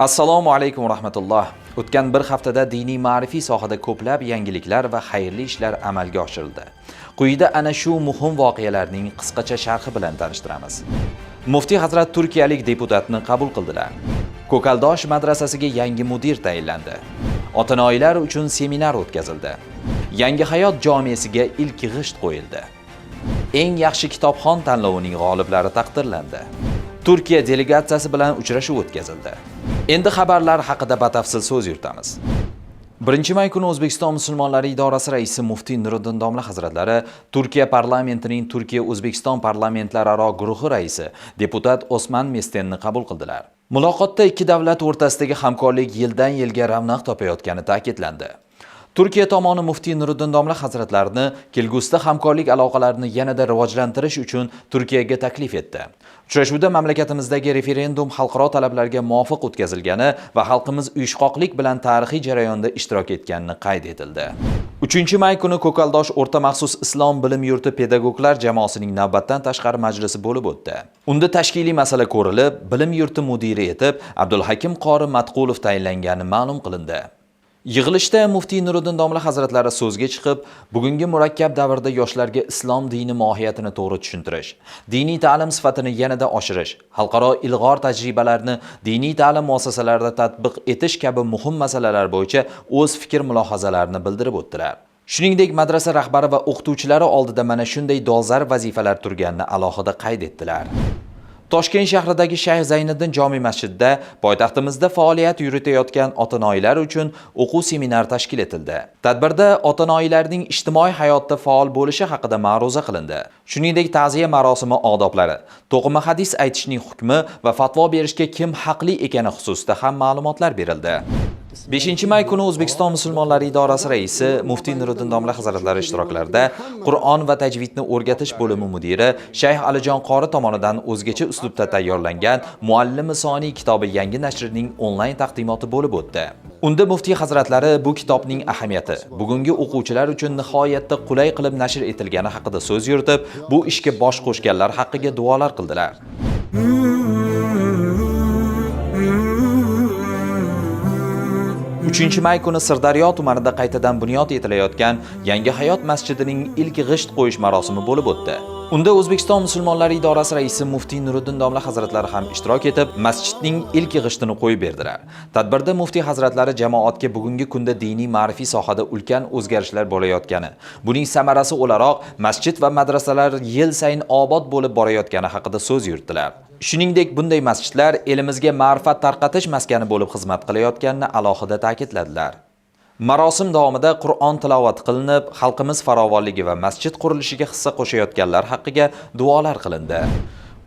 assalomu alaykum va rahmatulloh. O'tgan bir haftada diniy ma'rifiy sohada ko'plab yangiliklar va xayrli ishlar amalga oshirildi. Quyida ana shu muhim voqealarning qisqacha sharhi bilan tanishtiramiz. Muftiy hazrat turkiyalik deputatni qabul qildilar. Ko'kaldosh madrasasiga yangi mudir tayinlandi. Otinoyilar uchun seminar o'tkazildi. Yangi hayot jomesiga ilk g'isht qo'yildi. Eng yaxshi kitobxon tanlovining g'oliblari taqdirlandi. Turkiya delegatsiyasi bilan uchrashuv o'tkazildi. Endi xabarlar haqida batafsil so'z yuritamiz. 1 may kuni o'zbekiston musulmonlari idorasi raisi muftiy nuriddin domla hazratlari turkiya parlamentining turkiya o'zbekiston parlamentlararo guruhi raisi deputat osman mestenni qabul qildilar. Muloqotda ikki davlat o'rtasidagi hamkorlik yildan yilga ravnaq topayotgani ta'kidlandi. Turkiya tomoni muftiy Nuriddin domla hazratlarini kelgusida hamkorlik aloqalarini yanada rivojlantirish uchun Turkiyaga taklif etdi. Uchrashuvda mamlakatimizdagi referendum xalqaro talablarga muvofiq o'tkazilgani va xalqimiz uyushqoqlik bilan tarixiy jarayonda ishtirok etganini qayd etildi. 3-may kuni Ko'kaldosh o'rta maxsus islom bilim yurti pedagoglar jamoasining navbatdan tashqari majlisi bo'lib o'tdi. Unda tashkiliy masala ko'rilib, bilim yurti mudiri etib Abdulhakim qori Matqulov tayinlangani ma'lum qilindi. Yig'ilishda muftiy Nuriddin domla hazratlari so'zga chiqib, bugungi murakkab davrda yoshlarga islom dini mohiyatini to'g'ri tushuntirish, diniy ta'lim sifatini yanada oshirish, xalqaro ilg'or tajribalarni diniy ta'lim muassasalarida tatbiq etish kabi muhim masalalar bo'yicha o'z fikr-mulohazalarini bildirib o'tdilar. Shuningdek, madrasa rahbari va o'qituvchilari oldida mana shunday dolzarb vazifalar turganini alohida qayd etdilar. Toshkent shahridagi Shayx Zayniddin jome masjidida poytaxtimizda faoliyat yuritayotgan otinoyilar uchun o'quv seminar tashkil etildi. Tadbirda otinoyilarning ijtimoiy hayotda faol bo'lishi haqida ma'ruza qilindi. Shuningdek, ta'ziya marosimi odoblari, to'qima hadis aytishning hukmi va fatvo berishga kim haqli ekani xususida ham ma'lumotlar berildi. 5-may kuni O'zbekiston musulmonlari idorasi raisi Muftiy Nuriddin domla hazratlari ishtiroklarida Qur'on va tajvidni o'rgatish bo'limi mudiri Shayx Alijon qori tomonidan o'zgacha uslubda tayyorlangan Muallimi soniy kitobi yangi nashrining onlayn taqdimoti bo'lib o'tdi. Unda muftiy hazratlari bu kitobning ahamiyati, bugungi o'quvchilar uchun nihoyatda qulay qilib nashr etilgani haqida so'z yuritib, bu ishga bosh qo'shganlar haqqiga duolar qildilar. 3 may kuni Sirdaryo tumanida qaytadan bunyod etilayotgan Yangi hayot masjidining ilk g'isht qo'yish marosimi bo'lib o'tdi. Unda O'zbekiston musulmonlari idorasi raisi muftiy Nuriddin domla hazratlari ham ishtirok etib, masjidning ilk g'ishtini qo'yib berdilar. Tadbirda muftiy hazratlari jamoatga bugungi kunda diniy ma'rifiy sohada ulkan o'zgarishlar bo'layotgani, buning samarasi o'laroq masjid va madrasalar yil sayin obod bo'lib borayotgani haqida so'z yuritdilar. Shuningdek, bunday masjidlar elimizga ma'rifat tarqatish maskani bo'lib xizmat qilayotganini alohida ta'kidladilar. Marosim davomida Qur'on tilovat qilinib, xalqimiz farovonligi va masjid qurilishiga hissa qo'shayotganlar haqqiga duolar qilindi.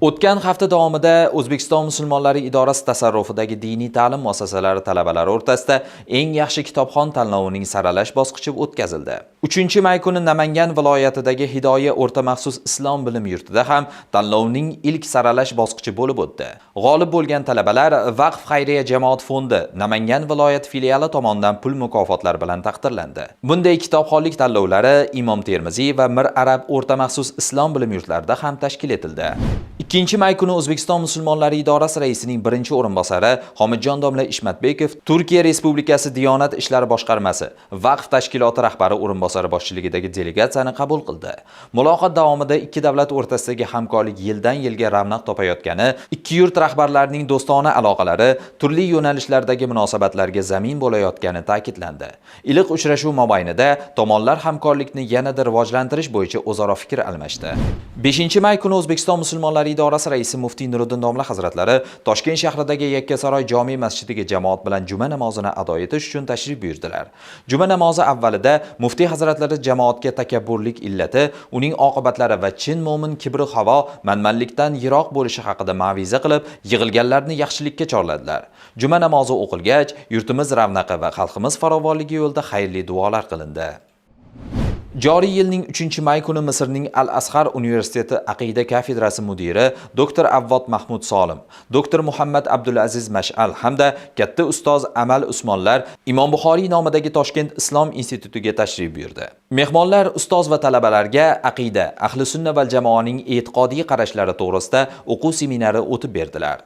O'tgan hafta davomida O'zbekiston musulmonlari idorasi tasarrufidagi diniy ta'lim muassasalari talabalari o'rtasida eng yaxshi kitobxon tanlovining saralash bosqichi o'tkazildi. 3-may kuni Namangan viloyatidagi Hidoya o'rta maxsus islom bilim yurtida ham tanlovning ilk saralash bosqichi bo'lib o'tdi. G'olib bo'lgan talabalar Vaqf xayriya jamoat fondi Namangan viloyat filiali tomonidan pul mukofotlari bilan taqdirlandi. Bunday kitobxonlik tanlovlari Imom Termiziy va Mir Arab o'rta maxsus islom bilim yurtlarida ham tashkil etildi. 2 may kuni O'zbekiston musulmonlari idorasi raisining birinchi o'rinbosari Homidjon domla Ishmatbekov Turkiya Respublikasi Diyonat ishlari boshqarmasi Vaqf tashkiloti rahbari o'rinbosari boshchiligidagi delegatsiyani qabul qildi. Muloqot davomida ikki davlat o'rtasidagi hamkorlik yildan yilga ravnaq topayotgani, ikki yurt rahbarlarining do'stona aloqalari turli yo'nalishlardagi munosabatlarga zamin bo'layotgani ta'kidlandi. Iliq uchrashuv mobaynida tomonlar hamkorlikni yanada rivojlantirish bo'yicha o'zaro fikr almashdi. 5 may kuni O'zbekiston musulmonlari idorasi raisi muftiy Nuriddin domla hazratlari Toshkent shahridagi Yakkasaroy jome masjidiga jamoat bilan juma namozini ado etish uchun tashrif buyurdilar. Juma namozi avvalida muftiy hazratlari jamoatga takabburlik illati, uning oqibatlari va chin mo'min kibri havo manmanlikdan yiroq bo'lishi haqida ma'viza qilib, yig'ilganlarni yaxshilikka chorladilar. Juma namozi o'qilgach, yurtimiz ravnaqi va xalqimiz farovonligi yo'lida xayrli duolar qilindi. Joriy yilning 3-may kuni Misrning Al-Azhar universiteti aqida kafedrasi mudiri doktor Avvod Mahmud Solim, doktor Muhammad Abdulaziz Mash'al hamda katta ustoz Amal Usmonlar Imom Buxoriy nomidagi Toshkent Islom institutiga tashrif buyurdi. Mehmonlar ustoz va talabalarga aqida, ahli sunna va jamoaning e'tiqodiy qarashlari to'g'risida o'quv seminari o'tib berdilar.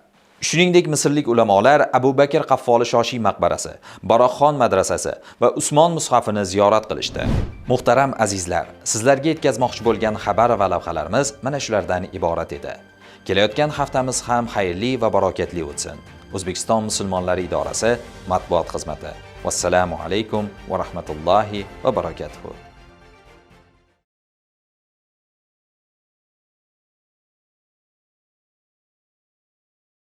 Shuningdek, misrlik ulamolar Abu Bakr Qaffoli Shoshiy maqbarasi, Baroqxon madrasasi va Usmon mushafini ziyorat qilishdi. Muhtaram azizlar, sizlarga yetkazmoqchi bo'lgan xabar va lavhalarimiz mana shulardan iborat edi. Kelayotgan haftamiz ham xayrli va barokatli o'tsin. O'zbekiston musulmonlari idorasi matbuot xizmati. Vassalomu alaykum va rahmatullohi va barakatuh.